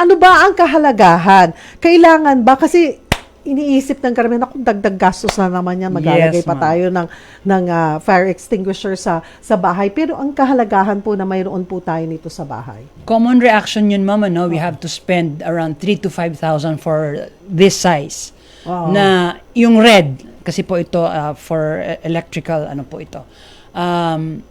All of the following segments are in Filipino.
Ano ba ang kahalagahan? Kailangan ba kasi iniisip ng karamihan ako dagdag gastos na naman yan maglalagay Yes, pa tayo ng ng ah, fire extinguisher sa sa bahay pero ang kahalagahan po na mayroon po tayo nito sa bahay. Common reaction yun, mama, no? We have to spend around 3 to 5,000 for this size. Oo. Na yung red, kasi po ito uh, for uh, electrical, ano po ito. Um,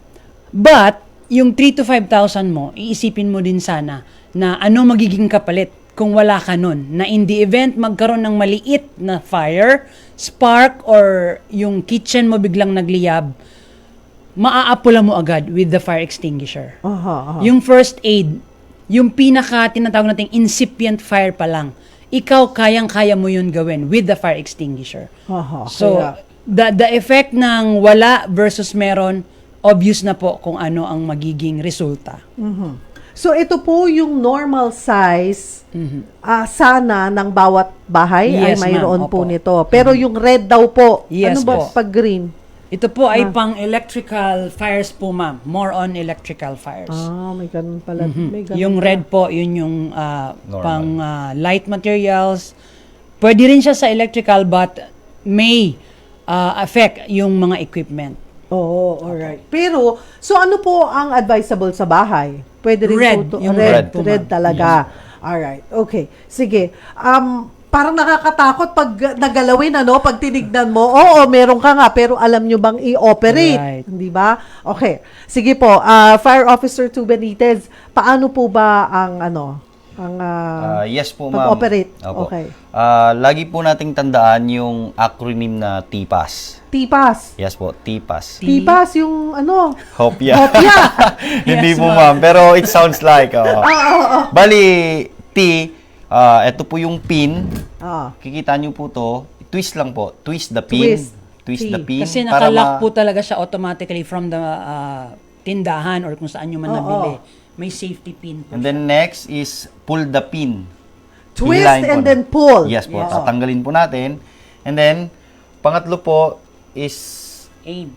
but, yung 3 to 5,000 mo, iisipin mo din sana na ano magiging kapalit kung wala ka nun. Na in the event magkaroon ng maliit na fire, spark, or yung kitchen mo biglang nagliyab, maaapula mo agad with the fire extinguisher. Aha, aha. Yung first aid, yung pinaka tinatawag nating incipient fire pa lang, ikaw kayang-kaya mo yun gawin with the fire extinguisher. Aha, So, kaya- the, the effect ng wala versus meron, obvious na po kung ano ang magiging resulta. So ito po yung normal size ah, sana ng bawat bahay ay Mm-hmm. Yes, ma'am. mayroon po. Mm-hmm. nito. Pero yung red daw po, Yes ano ba po. pag green? Ito po ay Ah. pang electrical fires po, ma'am. More on electrical fires. Ah, may ganun pala. May ganun Mm-hmm. Yung pala. red po, yun yung Normal. pang ah, light materials. Pwede rin siya sa electrical but may ah, affect yung mga equipment. Oo, alright. Pero, so ano po ang advisable sa bahay? Pwede rin Red, po to- yung red, red po, red talaga. Alright, okay. Sige. Um, parang nakakatakot pag nagalawin, ano, pag tinignan mo, oo, meron ka nga, pero alam nyo bang i-operate? Right. Hindi ba? Okay. Sige po, ah, Fire Officer 2 Benitez, paano po ba ang, ano, ang, ah, Ah, yes po, ma'am. pag-operate? Opo. Okay. Ah, lagi po nating tandaan yung acronym na TPAS. TPAS. Yes po, TPAS. TPAS, yung, ano, Hopya. Hopya. Hindi Yes, po, ma'am. Pero it sounds like, oh. Bali, T, ah, ito po yung pin. ah, Kikita nyo po to. Twist lang po. Twist the pin. Twist. Twist the pin. Kasi nakalock ma- po talaga siya automatically from the ah, tindahan or kung saan nyo man Oo. nabili. May safety pin po. And then next is pull the pin. twist po and na- then pull. Yes po, Yes. tatanggalin po natin. And then, pangatlo po is Aim.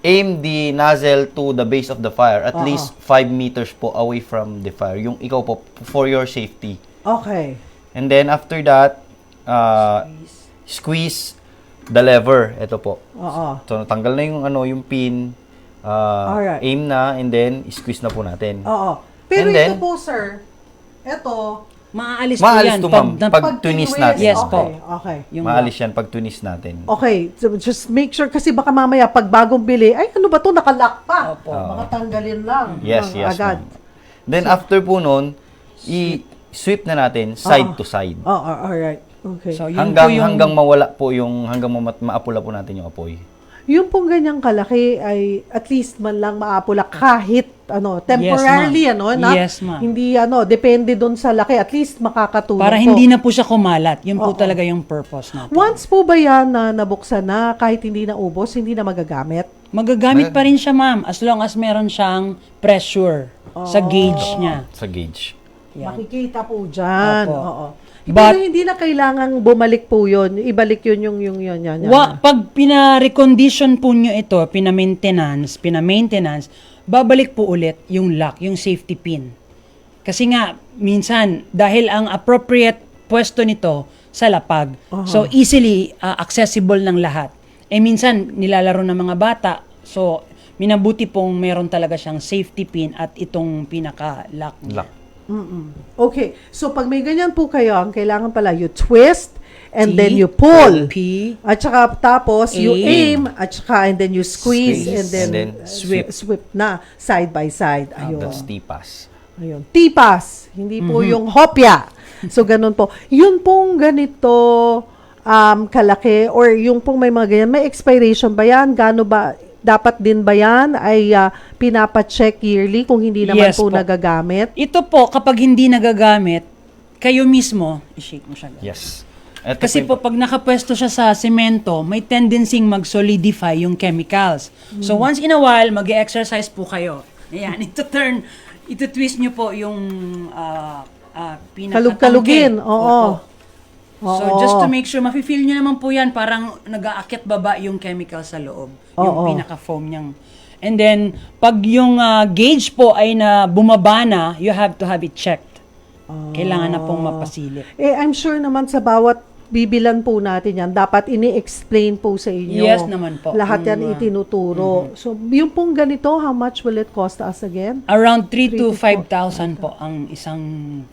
aim the nozzle to the base of the fire at Oo. least 5 meters po away from the fire. Yung ikaw po, for your safety. Okay. And then after that, uh, squeeze the lever. Ito po. Oo. So, natanggal na yung, ano, yung pin. Uh, Alright. aim na and then squeeze na po natin. Oo. Pero And ito then- po, sir, ito, Maalis, po Maalis yan. to, ma'am. Pag tunis natin. Yes okay, po. Okay. yung Maalis yan pag tunis natin. Okay, so just make sure kasi baka mamaya pag bagong bili, ay ano ba to nakalock pa. Opo. Baka tanggalin lang. Yes, ng yes, Agad. ma'am. Then after po nun, i-sweep na natin side Oo. to side. Oh, all right. Okay. So, yun hanggang po yung, hanggang mawala po yung hanggang ma- maapula po natin yung apoy. Yung pong ganyang kalaki ay at least man lang maapula kahit ano, temporarily ma'am. ano, na Yes, hindi ano, depende doon sa laki, at least makakatulong para po. hindi na po siya kumalat. Yun po Oo. talaga yung purpose natin. Once po ba yan na nabuksan na kahit hindi na ubos, hindi na magagamit? Magagamit pa rin siya, ma'am, as long as meron siyang pressure sa gauge niya. Sa gauge. Yan. Makikita po dyan. Opo. Oo. But- Pero hindi na kailangang bumalik po yun. Ibalik yun yung yung yun. Yan, yan. Wa, pag pina-recondition po nyo ito, pina-maintenance, pina-maintenance, babalik po ulit yung lock, yung safety pin. Kasi nga, minsan, dahil ang appropriate pwesto nito sa lapag, so easily uh, accessible ng lahat. Eh minsan, nilalaro ng mga bata, so minabuti pong meron talaga siyang safety pin at itong pinaka-lock niya. Lock. Mm-mm. Okay. So, pag may ganyan po kayo, ang kailangan pala, you twist, and T, then you pull. P, At saka tapos, you Aim. aim, at saka, and then you squeeze, Squeeze, and then, and then uh, sweep. sweep na, side by side. Ayun. That's TPAS. Ayun. Tipas, hindi po Mm-hmm. yung hopya. So, ganun po. Yun pong ganito um, kalaki or yung pong may mga ganyan, may expiration ba yan? Gano ba, dapat din ba yan ay uh, pinapacheck yearly kung hindi naman Yes po, po. nagagamit? Ito po, kapag hindi nagagamit, kayo mismo, i-shake mo siya. guys. Yes. Ito Kasi po, pag nakapwesto siya sa semento, may tendency mag-solidify yung chemicals. So, once in a while, mag exercise po kayo. Ayan, ito turn, ito twist nyo po yung uh, uh, pinakatangke. Kalug-kalugin, oo. So, Oo. just to make sure, mafe-feel nyo naman po yan, parang nag-aakyat baba yung chemical sa loob. Yung Oo. pinaka-foam niyang. And then, pag yung ah, gauge po ay na bumaba na, you have to have it checked. Kailangan na pong mapasilip. Eh, I'm sure naman sa bawat bibilan po natin yan, dapat ini-explain po sa inyo. Yes naman po. Lahat yan Mm, ah, itinuturo. So, yung pong ganito, how much will it cost us again? Around 3 Three to to 5,000 po ang isang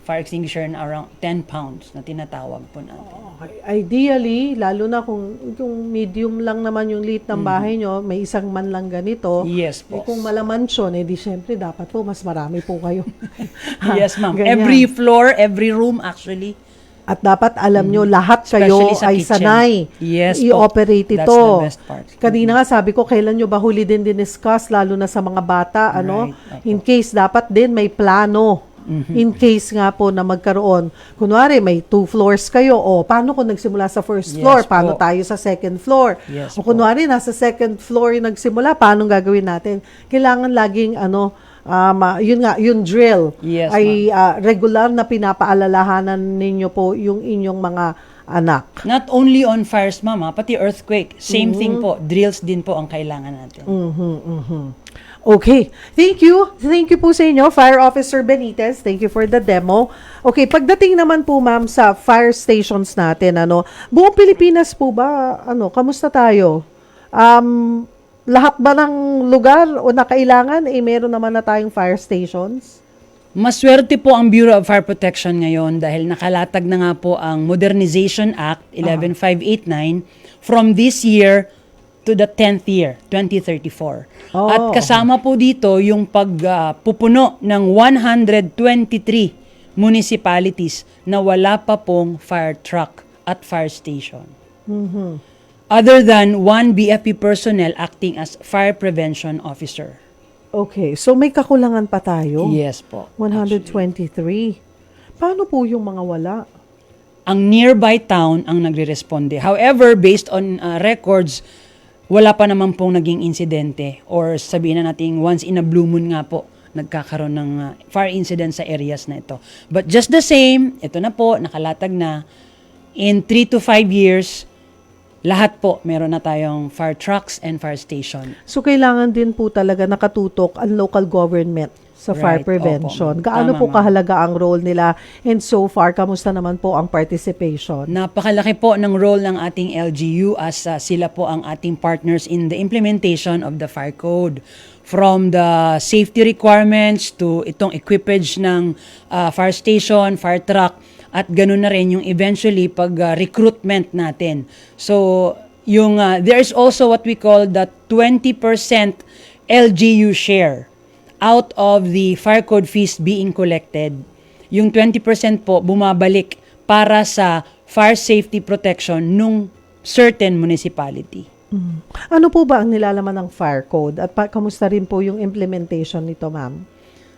fire extinguisher na around 10 pounds na tinatawag po natin. Okay. Ideally, lalo na kung yung medium lang naman yung lit ng bahay nyo, may isang man lang ganito. Yes Eh, po. kung malamansyon, eh di syempre dapat po mas marami po kayo. yes ma'am. Ganyan. Every floor, every room actually. At dapat alam nyo, lahat kayo Mm. Especially sa ay kitchen. sanay Yes po. i-operate That's ito. the best part. Kanina nga sabi ko, kailan nyo ba huli din diniscuss, lalo na sa mga bata, ano? Right. In case, dapat din may plano. Mm-hmm. In case nga po na magkaroon. Kunwari, may two floors kayo. O, paano kung nagsimula sa first Yes floor? Paano po. tayo sa second floor? Yes o po. kunwari, nasa second floor yung nagsimula, paano gagawin natin? Kailangan laging, ano, um, ah, yun nga, yung drill Yes, ay ah, regular na pinapaalalahanan ninyo po yung inyong mga anak. Not only on fires ma'am, ha, pati earthquake. Same Mm-hmm. thing po. Drills din po ang kailangan natin. Okay. Thank you. Thank you po sa inyo, Fire Officer Benitez. Thank you for the demo. Okay, pagdating naman po ma'am sa fire stations natin, ano, buong Pilipinas po ba, ano, kamusta tayo? Um, lahat ba ng lugar o na kailangan, eh, meron naman na tayong fire stations? Maswerte po ang Bureau of Fire Protection ngayon dahil nakalatag na nga po ang Modernization Act 11589 from this year to the 10th year, 2034. Oh. At kasama po dito yung pagpupuno ng 123 municipalities na wala pa pong fire truck at fire station. Other than one BFP personnel acting as fire prevention officer. Okay, so may kakulangan pa tayo? Yes po. 123. Paano po yung mga wala? ang nearby town ang nagre-responde. However, based on uh, records, wala pa naman pong naging insidente or sabihin na natin once in a blue moon nga po nagkakaroon ng uh, fire incident sa areas na ito. But just the same, ito na po, nakalatag na, in 3 to 5 years, lahat po meron na tayong fire trucks and fire station. So, kailangan din po talaga nakatutok ang local government sa fire Right, prevention. opo. Gaano Tama, po kahalaga ang role nila and so far, kamusta naman po ang participation? Napakalaki po ng role ng ating LGU as uh, sila po ang ating partners in the implementation of the fire code. From the safety requirements to itong equipage ng uh, fire station, fire truck, at ganun na rin yung eventually pag uh, recruitment natin. So, yung uh, there's also what we call the 20% LGU share out of the fire code fees being collected. Yung 20% po bumabalik para sa fire safety protection nung certain municipality. Ano po ba ang nilalaman ng fire code at pa, kamusta rin po yung implementation nito, ma'am?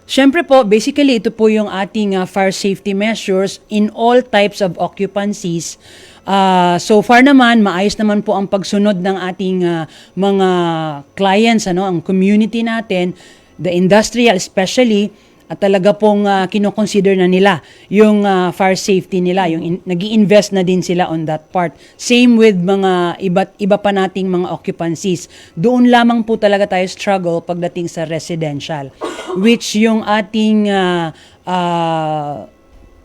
Siyempre po, basically ito po yung ating uh, fire safety measures in all types of occupancies. Uh, so far naman, maayos naman po ang pagsunod ng ating uh, mga clients, ano, ang community natin, the industrial especially, at talaga pong uh, kinoconsider na nila yung uh, fire safety nila, yung in, nag invest na din sila on that part. Same with mga iba't iba pa nating mga occupancies. Doon lamang po talaga tayo struggle pagdating sa residential, which yung ating uh, uh,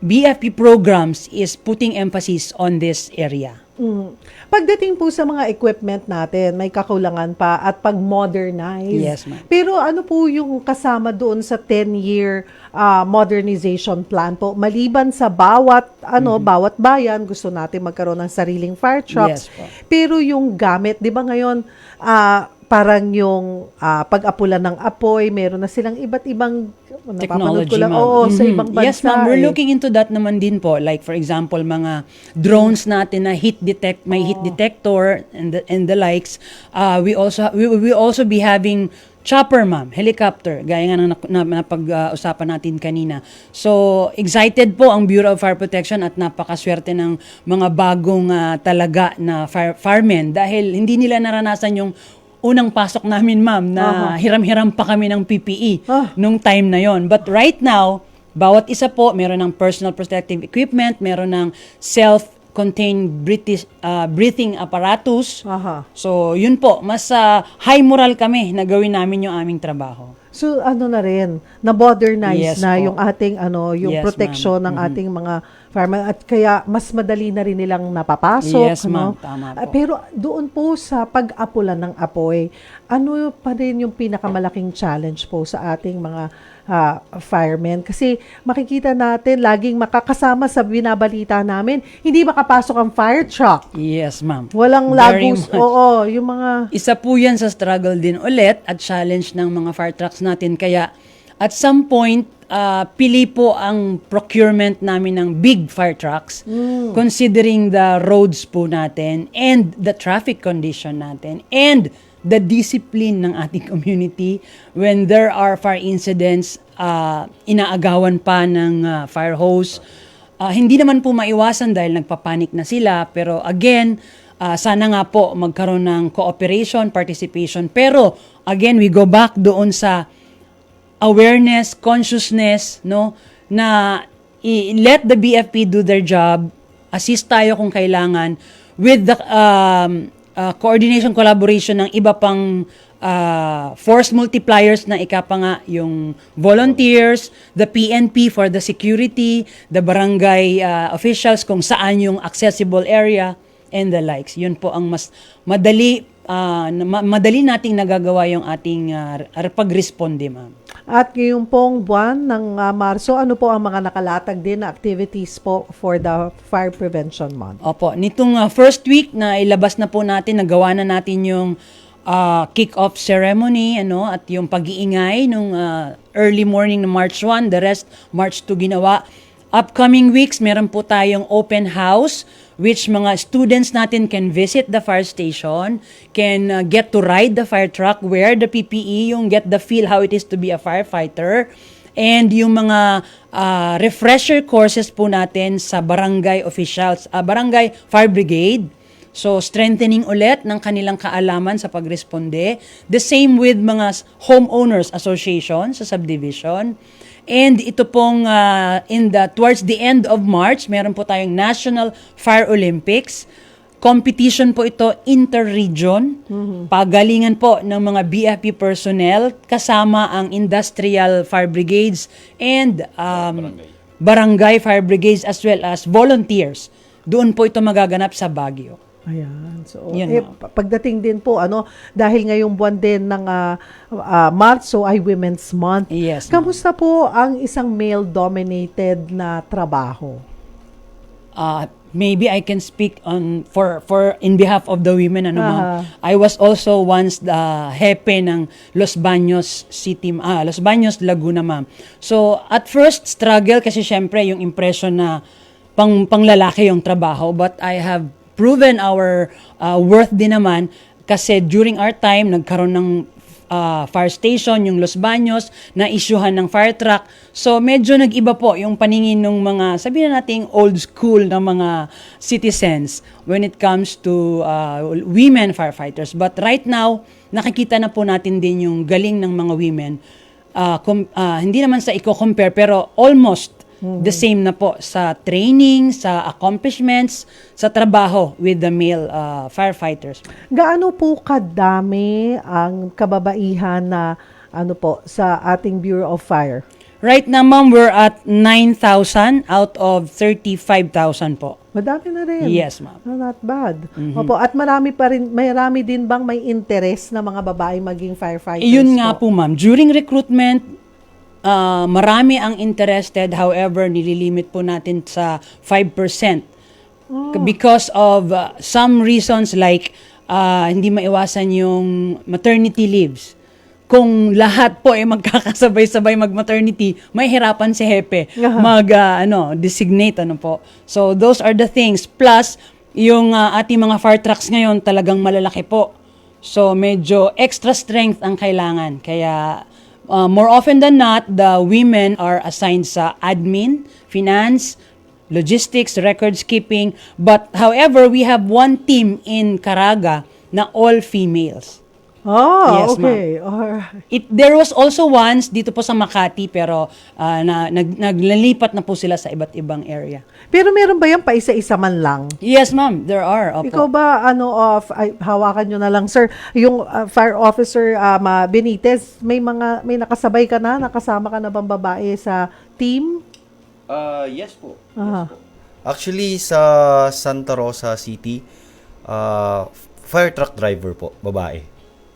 BFP programs is putting emphasis on this area. Mm. Pagdating po sa mga equipment natin, may kakulangan pa at pag-modernize. Yes, ma'am. Pero ano po yung kasama doon sa 10-year ah, modernization plan po? Maliban sa bawat ano, bawat bayan gusto natin magkaroon ng sariling fire trucks. Yes po. Pero yung gamit, 'di ba ngayon ah, parang yung ah, pag-apulan ng apoy, meron na silang iba't ibang technology, ko lang, ma'am. oo, sa Mhm. ibang bansa. Yes, ma'am. We're eh. looking into that naman din po. Like, for example, mga drones natin na heat detect, may heat detector and the, and the likes. Uh, we also we we also be having chopper, ma'am, helicopter, gaya nga ng na, na, napag-usapan natin kanina. So, excited po ang Bureau of Fire Protection at napakaswerte ng mga bagong ah, talaga na fire, firemen dahil hindi nila naranasan yung unang pasok namin, ma'am, na hiram-hiram pa kami ng PPE Ah. nung time na yon. But right now, bawat isa po meron ng personal protective equipment, meron ng self-contained British, ah, breathing apparatus. Aha. So, yun po, mas ah, high moral kami na gawin namin yung aming trabaho. So ano na rin, na-modernize Yes na po. yung ating ano, yung Yes, protection ng Mhm. ating mga farmer at kaya mas madali na rin nilang napapasok. Yes, ma'am. Tama Ah, po. pero doon po sa pag-apulan ng apoy, ano pa rin yung pinakamalaking challenge po sa ating mga ah, firemen? Kasi makikita natin laging makakasama sa binabalita namin, hindi makapasok ang fire truck. Yes, ma'am. Walang Very lagos. much. Oo, yung mga Isa po yan sa struggle din ulit at challenge ng mga fire trucks natin. Kaya at some point, ah, pili po ang procurement namin ng big fire trucks considering the roads po natin and the traffic condition natin and the discipline ng ating community when there are fire incidents, ah, inaagawan pa ng ah, fire hose. Ah, hindi naman po maiwasan dahil nagpapanik na sila. Pero again, ah, sana nga po magkaroon ng cooperation, participation. Pero again, we go back doon sa awareness, consciousness, no, na let the BFP do their job, assist tayo kung kailangan with the um, uh, coordination, collaboration ng iba pang uh, force multipliers na ika pa nga yung volunteers, the PNP for the security, the barangay uh, officials kung saan yung accessible area and the likes. Yun po ang mas madali ma- madali nating nagagawa yung ating uh, pag-responde, ma'am. At ngayong pong buwan ng ah, Marso, ano po ang mga nakalatag din na activities po for the Fire Prevention Month? Opo, nitong uh, first week na ilabas na po natin, nagawa na natin yung uh, kick-off ceremony, ano, at yung pag-iingay nung uh, early morning ng March 1, the rest March 2 ginawa. Upcoming weeks, meron po tayong open house which mga students natin can visit the fire station, can uh, get to ride the fire truck, wear the PPE, yung get the feel how it is to be a firefighter. And yung mga ah, refresher courses po natin sa barangay officials, ah, barangay fire brigade. So, strengthening ulit ng kanilang kaalaman sa pagresponde. The same with mga homeowners association sa subdivision. And ito pong ah, in the towards the end of March, meron po tayong National Fire Olympics. Competition po ito inter-region. Pagalingan po ng mga BFP personnel kasama ang industrial fire brigades and um, barangay fire brigades as well as volunteers. Doon po ito magaganap sa Baguio. Ayan. So, Yun, eh, pagdating din po, ano, dahil ngayong buwan din ng ah, ah, Marso ay Women's Month. Yes. Kamusta po ang isang male-dominated na trabaho? uh, maybe I can speak on for for in behalf of the women ano ma'am. Aha. I was also once the hepe ng Los Baños City ah Los Baños Laguna ma'am. So at first struggle kasi syempre yung impression na pang panglalaki yung trabaho but I have proven our uh, worth din naman kasi during our time nagkaroon ng uh, fire station, yung Los Baños, na isyuhan ng fire truck. So medyo nag-iba po yung paningin ng mga, sabihin na natin old school na mga citizens when it comes to uh, women firefighters. But right now, nakikita na po natin din yung galing ng mga women. Uh, com- uh, hindi naman sa i-compare pero almost the same na po sa training, sa accomplishments, sa trabaho with the male uh, firefighters. Gaano po kadami ang kababaihan na ano po sa ating Bureau of Fire? Right now, ma'am, we're at 9,000 out of 35,000 po. Madami na rin. Yes, ma'am. No, not bad. Opo, at marami pa rin, marami din bang may interest na mga babae maging firefighters Iyon nga po, ma'am. During recruitment, ah, marami ang interested. However, nililimit po natin sa 5%. Because of ah, some reasons like ah, hindi maiwasan yung maternity leaves. Kung lahat po ay magkakasabay-sabay mag-maternity, may hirapan si Hepe Aha. mag ah, ano, designate ano po. So those are the things. Plus, yung ah, ating mga fire trucks ngayon talagang malalaki po. So medyo extra strength ang kailangan. Kaya uh, more often than not, the women are assigned sa admin, finance, logistics, records keeping. But however, we have one team in Caraga na all females. Oh, Yes, okay. Alright. It, there was also once dito po sa Makati pero ah, na, nag, naglilipat na po sila sa iba't ibang area. Pero meron ba yan pa isa-isa man lang? Yes, ma'am. There are. Opo. Ikaw ba, ano, of, ay, hawakan nyo na lang, sir, yung uh, fire officer um, uh, Benitez, may mga, may nakasabay ka na, nakasama ka na bang babae sa team? Uh, yes po. Aha. Actually, sa Santa Rosa City, uh, fire truck driver po, babae.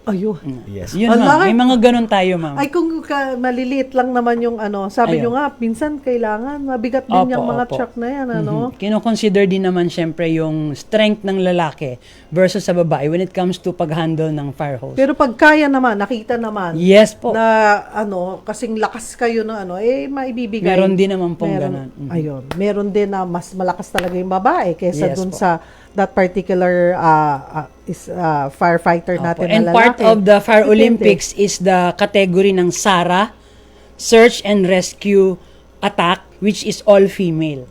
Ayun. Yes. Yun, ma'am. May mga ganun tayo, ma'am. Ay, kung ka, maliliit lang naman yung ano, sabi nyo Ayun. nga, minsan kailangan, mabigat din Opo, yung mga opo. truck na yan, ano? Mhm. Kino-consider din naman syempre yung strength ng lalaki versus sa babae when it comes to pag-handle ng fire hose. Pero pag kaya naman, nakita naman, yes po. na ano, kasing lakas kayo na ano, eh, maibibigay. Meron din naman pong Meron- ganun. Mhm. Ayun. Meron din na mas malakas talaga yung babae kaysa Yes dun po. sa that particular uh, uh, is uh, firefighter Opo. natin And na part lalaki. of the Fire. Olympics is the category ng SARA, Search and Rescue Attack, which is all female.